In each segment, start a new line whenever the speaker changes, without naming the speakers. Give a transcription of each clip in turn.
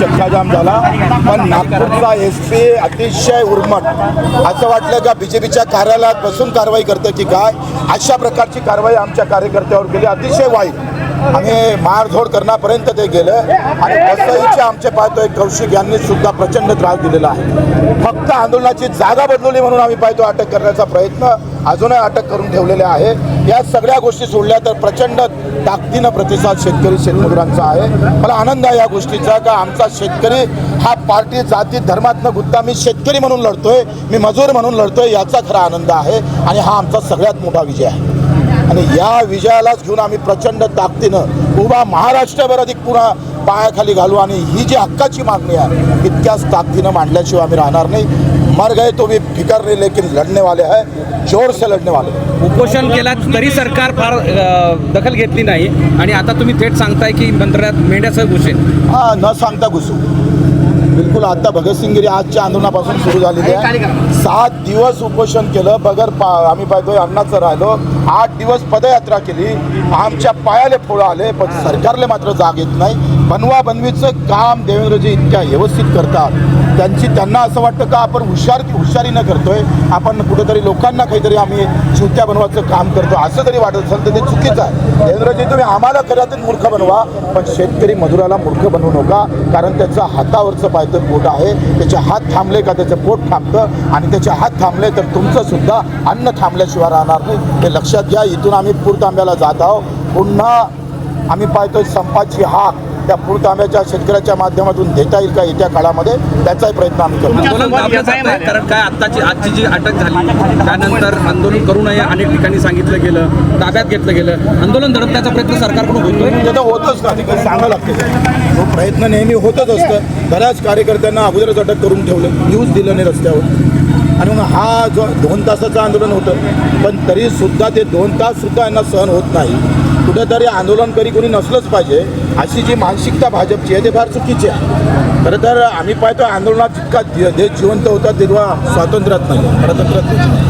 चक्काजाम झाला. पण नागपूरचा एस पी अतिशय उर्मट. असं वाटलं का बी जे पीच्या कार्यालयात बसून कारवाई करते की काय? अशा प्रकारची कारवाई आमच्या कार्यकर्त्यावर केली. अतिशय वाईट. आणि मारझोड करण्यापर्यंत ते गेलं. आणि वसईचे आमचे पाहतोय कौशिक यांनी सुद्धा प्रचंड त्रास दिलेला आहे. फक्त आंदोलनाची जागा बदलवली म्हणून आम्ही पाहतो अटक करण्याचा प्रयत्न. अजूनही अटक करून ठेवलेले आहे. या सगळ्या गोष्टी सोडल्या तर प्रचंड ताकदीनं प्रतिसाद शेतकरी शेतमजुरांचा आहे. मला आनंद आहे या गोष्टीचा का आमचा शेतकरी हा पार्टी जाती धर्मातनं गुत्ता मी शेतकरी म्हणून लढतोय मी मजूर म्हणून लढतोय याचा खरा आनंद आहे आणि हा आमचा सगळ्यात मोठा विजय आहे. आणि या विजयालाच घेऊन आम्ही प्रचंड ताकदीनं उभा महाराष्ट्रभर अधिक पुन्हा पायाखाली घालू आणि ही जी हक्काची मागणी आहे इतक्याच ताकदीनं मांडल्याशिवाय आम्ही राहणार नाही. मर गए तो भी फिकर नाही लेकिन लढने वाले है जोर से लढने वाले.
उपोषण केला तरी सरकार फार अ, दखल घेतली नाही. आणि आता तुम्ही थेट सांगताय की मंत्रालयात मेंढ्यासह घुसेन.
हा न सांगता घुसू. बिलकुल आता भगतसिंगगिरी आजच्या आंदोलनापासून सुरू झालेली आहे. सात दिवस उपोषण केलं बगर पा आम्ही पाहतोय अन्नाचं राहिलो. आठ दिवस पदयात्रा केली. आमच्या पायाले फोळं आले पण सरकारले मात्र जाग येत नाही. बनवा बनवीचं काम देवेंद्रजी इतक्या व्यवस्थित करतात. त्यांची त्यांना असं वाटतं का आपण हुशार हुशारीनं करतोय? आपण कुठेतरी लोकांना काहीतरी आम्ही चिवत्या बनवायचं काम करतो. असं जरी वाटत असेल तर ते चुकीचं आहे. देवेंद्रजी तुम्ही आम्हाला खऱ्यातून मूर्ख बनवा पण शेतकरी मजुराला मूर्ख बनवू नका कारण त्याचं हातावरचं पायतं पोट आहे. त्याचे हात थांबले का त्याचं पोट थांबतं? आणि त्याचे हात थांबले तर तुमचं सुद्धा अन्न थांबल्याशिवाय राहणार नाही. हे लक्षात घ्या इथून आम्ही पूर तांब्याला जात आहोत. पुन्हा आम्ही पाहतोय संपाची हाक. त्या पूर तांब्याच्या शेतकऱ्याच्या माध्यमातून देता येईल का येत्या काळामध्ये त्याचाही प्रयत्न आम्ही करतो.
कारण काय आत्ताची आजची जी अटक झाली त्यानंतर आंदोलन करू नये अनेक ठिकाणी सांगितलं गेलं ताब्यात घेतलं गेलं. आंदोलन दडपण्याचा प्रयत्न सरकारकडून होतोय?
ते तर होतच ना काही सांगावं लागतं. तो प्रयत्न नेहमी होतच असतं. बऱ्याच कार्यकर्त्यांना अगोदरच अटक करून ठेवलं न्यूज दिलं नाही रस्त्यावर. आणि मग हा जो दोन तासाचं आंदोलन होतं पण तरी सुद्धा ते दोन तास सुद्धा यांना सहन होत नाही. कुठंतरी आंदोलन करी कोणी नसलंच पाहिजे अशी जी मानसिकता भाजपची आहे ते फार चुकीची आहे. खरं तर आम्ही पाहतो आंदोलनात जितका देश जिवंत होता तेव्हा स्वातंत्र्यात नाही परतंत्र्यात नाही.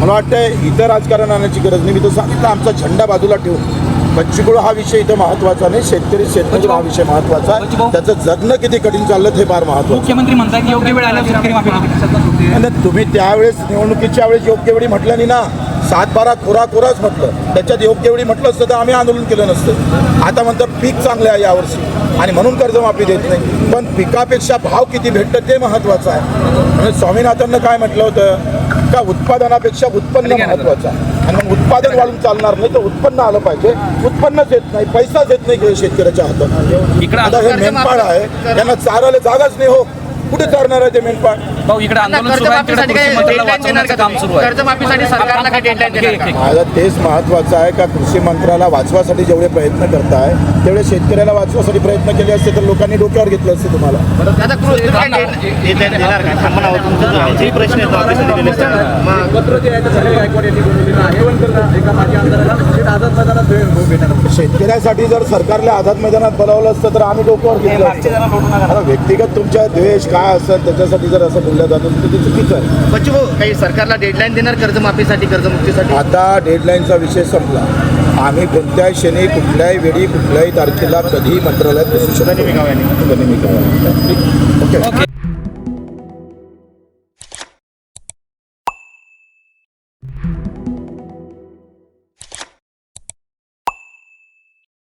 मला वाटतं इथं राजकारण आणण्याची गरज नाही. मी तर सांगितलं आमचा झेंडा बाजूला ठेवून. बच्चीकुळ हा विषय इथं महत्त्वाचा नाही. शेतकरी शेतमजूर हा विषय महत्त्वाचा आहे. त्याचं जगणं किती कठीण चाललं हे फार महत्त्वाचं
मुख्यमंत्री म्हणतात योग्य वेळ शेतकरी
तुम्ही त्यावेळेस निवडणुकीच्या वेळेस योग्य वेळी म्हटलं नाही ना. सात बारा कोरा कोराच म्हटलं. त्याच्यात योग्य वेळी म्हटलं असतं तर आम्ही आंदोलन केलं नसतं. आता म्हणतं पीक चांगलं आहे यावर्षी. आणि म्हणून कर्जमाफी देत नाही. पण पिकापेक्षा भाव किती भेटतं ते महत्त्वाचं आहे. म्हणजे स्वामीनाथननं काय म्हटलं होतं? का उत्पादनापेक्षा उत्पन्न महत्त्वाचं आहे. आणि मग उत्पादन वाढून चालणार नाही तर उत्पन्न आलं पाहिजे. उत्पन्नच येत नाही. पैसाच येत नाही शेतकऱ्याच्या हातात. आता हे मेंढपाळ आहे. त्यांना चारायला जागाच नाही हो. कुठे चारणार आहे ते मेंढपाळ?
भाऊ इकडे आंदोलन सुरू आहे तिकडे
कर्जमाफीसाठी
कृषी मंत्र्याला वाचवण्याचं काम सुरू आहे.
कर्जमाफीसाठी सरकारला काही डेडलाईन देणार का?
माझं तेच महत्त्वाचं आहे का कृषी मंत्र्याला वाचवासाठी जेवढे प्रयत्न करताय तेवढे शेतकऱ्याला वाचवासाठी प्रयत्न केले असते तर लोकांनी डोक्यावर घेतलं असते तुम्हाला.
आता कृ- तुम्ही काही डेड- डेडलाईन देणार का? थांबा ना हो, तुमचं जो आजही प्रश्न येतो ऑफिसमध्ये दिलेले असतात. मग
शेतकऱ्यासाठी जर सरकारला आझाद मैदानात बोलावलं असतं तर आम्ही डोक्यावर घेतलं असतं. आता व्यक्तिगत तुमच्या द्वेष काय असेल त्याच्यासाठी जर असं बोललं जातं तर ते चुकीचं आहे.
बच्चू भाऊ काही सरकारला डेडलाईन देणार कर्जमाफीसाठी कर्जमुक्तीसाठी?
आता डेडलाईनचा विषय संपला. आम्ही कोणत्याही क्षणी कुठल्याही वेळी कुठल्याही तारखेला कधीही मंत्रालयात बसू शकतो? ओके.